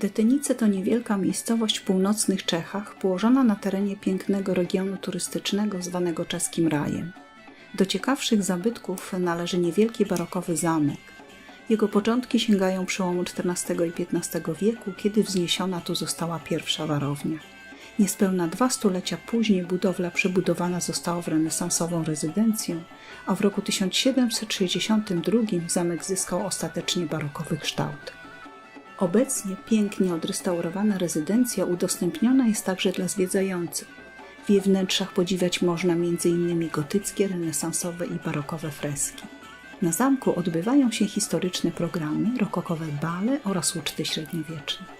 Detynice to niewielka miejscowość w północnych Czechach, położona na terenie pięknego regionu turystycznego zwanego czeskim rajem. Do ciekawszych zabytków należy niewielki barokowy zamek. Jego początki sięgają przełomu XIV i XV wieku, kiedy wzniesiona tu została pierwsza warownia. Niespełna dwa stulecia później budowla przebudowana została w renesansową rezydencję, a w roku 1762 zamek zyskał ostatecznie barokowy kształt. Obecnie pięknie odrestaurowana rezydencja udostępniona jest także dla zwiedzających. W jej wnętrzach podziwiać można m.in. gotyckie, renesansowe i barokowe freski. Na zamku odbywają się historyczne programy, rokokowe bale oraz uczty średniowieczne.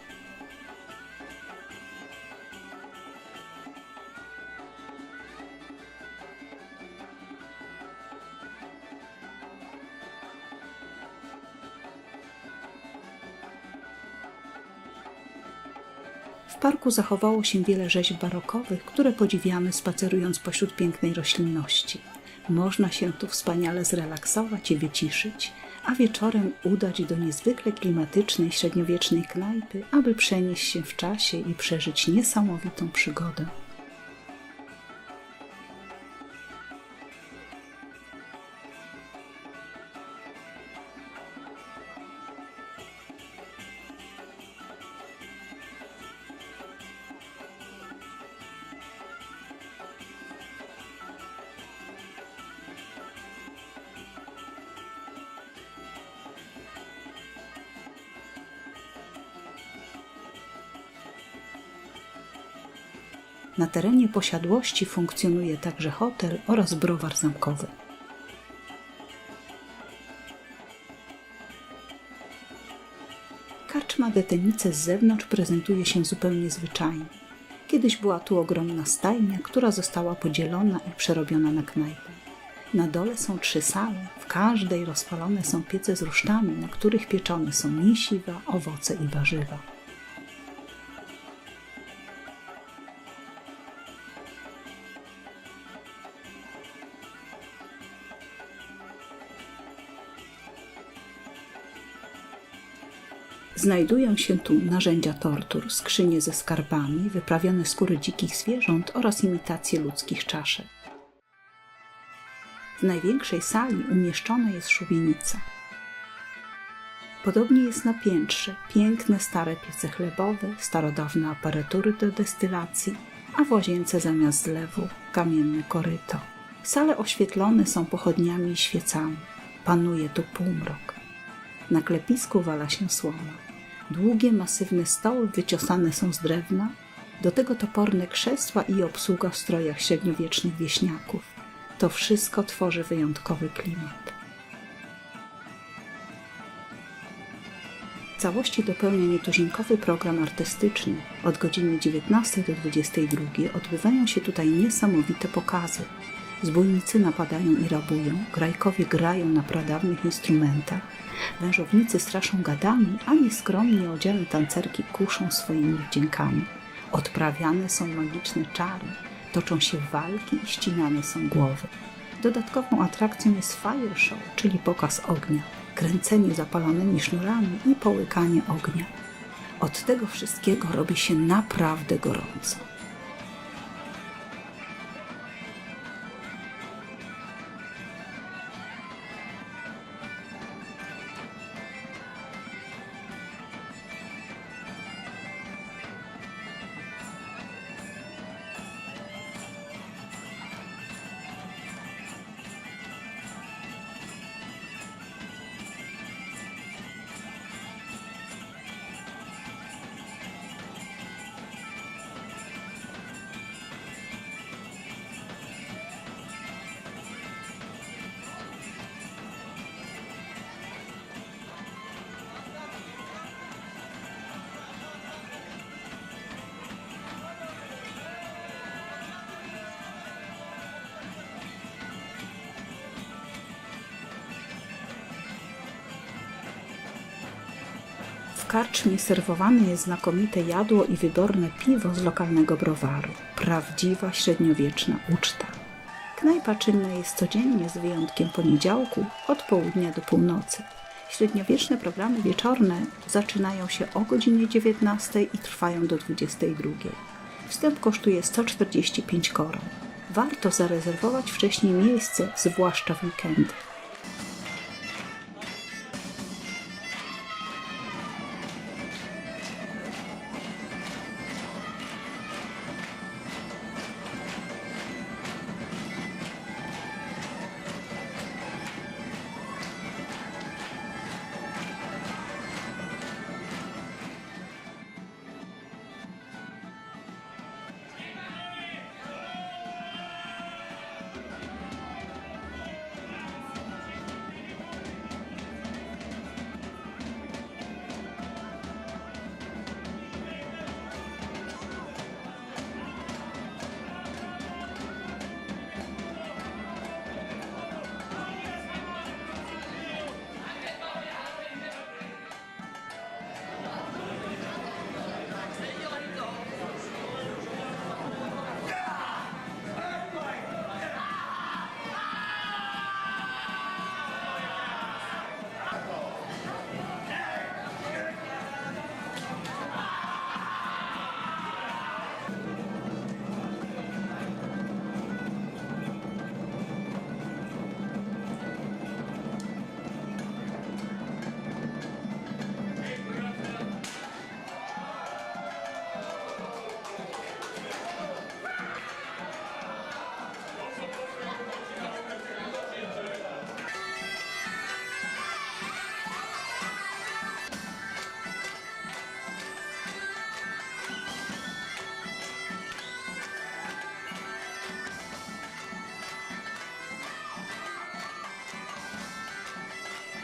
W parku zachowało się wiele rzeźb barokowych, które podziwiamy spacerując pośród pięknej roślinności. Można się tu wspaniale zrelaksować i wyciszyć, a wieczorem udać do niezwykle klimatycznej średniowiecznej knajpy, aby przenieść się w czasie i przeżyć niesamowitą przygodę. Na terenie posiadłości funkcjonuje także hotel oraz browar zamkowy. Karczma Detenice z zewnątrz prezentuje się zupełnie zwyczajnie. Kiedyś była tu ogromna stajnia, która została podzielona i przerobiona na knajpę. Na dole są trzy sale, w każdej rozpalone są piece z rusztami, na których pieczone są mięsiwa, owoce i warzywa. Znajdują się tu narzędzia tortur, skrzynie ze skarbami, wyprawione skóry dzikich zwierząt oraz imitacje ludzkich czaszek. W największej sali umieszczona jest szubienica. Podobnie jest na piętrze piękne stare piece chlebowe, starodawne aparatury do destylacji, a w łazience zamiast zlewu kamienne koryto. Sale oświetlone są pochodniami i świecami. Panuje tu półmrok. Na klepisku wala się słoma. Długie, masywne stoły wyciosane są z drewna, do tego toporne krzesła i obsługa w strojach średniowiecznych wieśniaków. To wszystko tworzy wyjątkowy klimat. Całości dopełnia nietuzinkowy program artystyczny. Od godziny 19 do 22 odbywają się tutaj niesamowite pokazy. Zbójnicy napadają i rabują, grajkowie grają na pradawnych instrumentach, wężownicy straszą gadami, a nieskromnie odziane tancerki kuszą swoimi wdziękami. Odprawiane są magiczne czary, toczą się walki i ścinane są głowy. Dodatkową atrakcją jest fire show, czyli pokaz ognia, kręcenie zapalonymi sznurami i połykanie ognia. Od tego wszystkiego robi się naprawdę gorąco. Karczmie serwowane jest znakomite jadło i wyborne piwo z lokalnego browaru. Prawdziwa średniowieczna uczta. Knajpa czynna jest codziennie z wyjątkiem poniedziałku od południa do północy. Średniowieczne programy wieczorne zaczynają się o godzinie 19 i trwają do 22. Wstęp kosztuje 145 koron. Warto zarezerwować wcześniej miejsce, zwłaszcza w weekendy.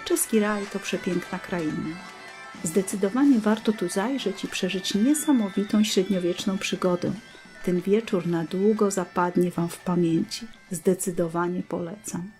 Czeski raj to przepiękna kraina. Zdecydowanie warto tu zajrzeć i przeżyć niesamowitą średniowieczną przygodę. Ten wieczór na długo zapadnie Wam w pamięci. Zdecydowanie polecam.